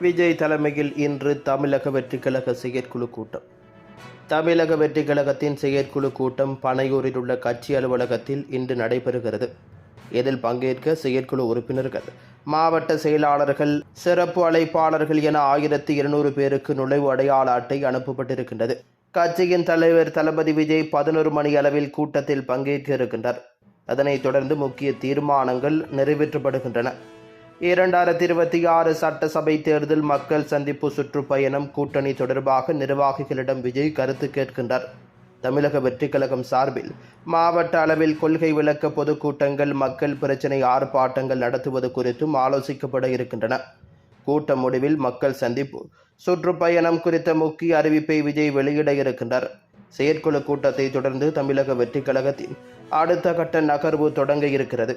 விஜய் தலைமையில் இன்று தமிழக வெற்றிக்கழக செயற்குழு கூட்டம். தமிழக வெற்றிக்கழகத்தின் செயற்குழு கூட்டம் பனையூரில் உள்ள கட்சி அலுவலகத்தில் இன்று நடைபெறுகிறது. இதில் பங்கேற்க செயற்குழு உறுப்பினர்கள். மாவட்ட செயலாளர்கள் சிறப்பு அழைப்பாளர்கள் என ஆயிரத்தி இருநூறு பேருக்கு நுழைவு அடையாள அட்டை அனுப்பப்பட்டிருக்கின்றது. கட்சியின் தலைவர் தளபதி விஜய் பதினொரு மணி அளவில் கூட்டத்தில் பங்கேற்க இருக்கின்றார். அதனைத் தொடர்ந்து முக்கிய தீர்மானங்கள் நிறைவேற்றப்படுகின்றன. இரண்டாயிரத்தி இருபத்தி ஆறு சட்டசபை தேர்தல் மக்கள் சந்திப்பு சுற்றுப்பயணம் கூட்டணி தொடர்பாக நிர்வாகிகளிடம் விஜய் கருத்து கேட்கின்றார். தமிழக வெற்றிக் கழகம் சார்பில் மாவட்ட அளவில் கொள்கை விளக்க பொதுக்கூட்டங்கள் மக்கள் பிரச்சினை ஆர்ப்பாட்டங்கள் நடத்துவது குறித்தும் ஆலோசிக்கப்பட இருக்கின்றன. கூட்ட முடிவில் மக்கள் சந்திப்பு சுற்றுப்பயணம் குறித்த முக்கிய அறிவிப்பை விஜய் வெளியிட இருக்கின்றார். செயற்குழு கூட்டத்தை தொடர்ந்து தமிழக வெற்றிக் கழகத்தின் அடுத்த கட்ட நகர்வு தொடங்க இருக்கிறது.